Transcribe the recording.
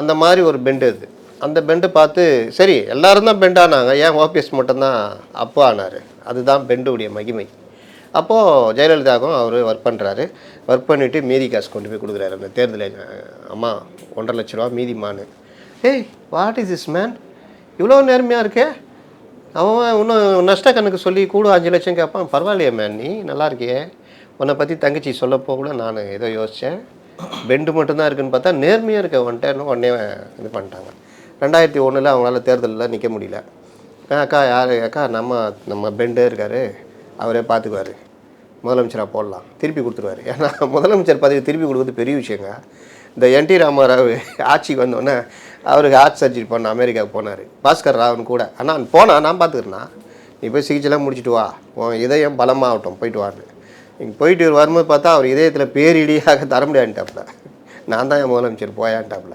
அந்த மாதிரி ஒரு பெண்டு அது அந்த பெண்டு பார்த்து சரி எல்லாரும் தான் பெண்ட் ஆனாங்க. ஏன் ஓபிஎஸ் மட்டும்தான் அப்போ ஆனார்? அதுதான் பெண்டுடைய மகிமை. அப்போது ஜெயலலிதாவுக்கும் அவர் ஒர்க் பண்ணுறாரு ஒர்க் பண்ணிவிட்டு மீதி காசு கொண்டு போய் கொடுக்குறாரு. அந்த தேர்தலில் அம்மா ஒன்றரை லட்ச ரூபா மீதிமானு ஏய் வாட் இஸ் இஸ் மேன் இவ்வளோ நேர்மையாக இருக்கே? அவன் இன்னும் நஷ்ட கணக்கு சொல்லி கூட அஞ்சு லட்சம் கேட்பான். பரவாயில்லையே மேன் நீ நல்லா இருக்கியே. உன்னை பற்றி தங்கச்சி சொல்லப்போ கூட நான் ஏதோ யோசித்தேன் பெண்டு மட்டும்தான் இருக்குன்னு பார்த்தா நேர்மையாக இருக்க வந்துட்டேன்னு உடனே இது பண்ணிட்டாங்க. ரெண்டாயிரத்தி ஒன்றில் அவங்களால தேர்தலில் நிற்க முடியல. அக்கா யார்? அக்கா நம்ம நம்ம பெண்டே இருக்கார். அவரே பார்த்துக்குவார் முதலமைச்சராக போடலாம். திருப்பி கொடுத்துருவாரு. ஏன்னா முதலமைச்சர் பதவி திருப்பி கொடுக்குறது பெரிய விஷயங்க. இந்த என் டி ராமராவ் ஆட்சிக்கு வந்தோடனே அவருக்கு ஹார்ட் சர்ஜரி பண்ண அமெரிக்காவுக்கு போனார். பாஸ்கர் ராவன் கூட. ஆனால் போனா நான் பார்த்துக்கிறேன்னா நீ போய் சிகிச்சைலாம் முடிச்சிட்டு வா. உன் இதயம் பலமாகட்டும். போயிட்டு வான்னு. இங்கே போயிட்டு வரும்போது பார்த்தா அவர் இதயத்தில் பேரிடியாக தர முடியாண்டாப்புல நான் தான் என் முதலமைச்சர் போயான்ட்டாப்புல.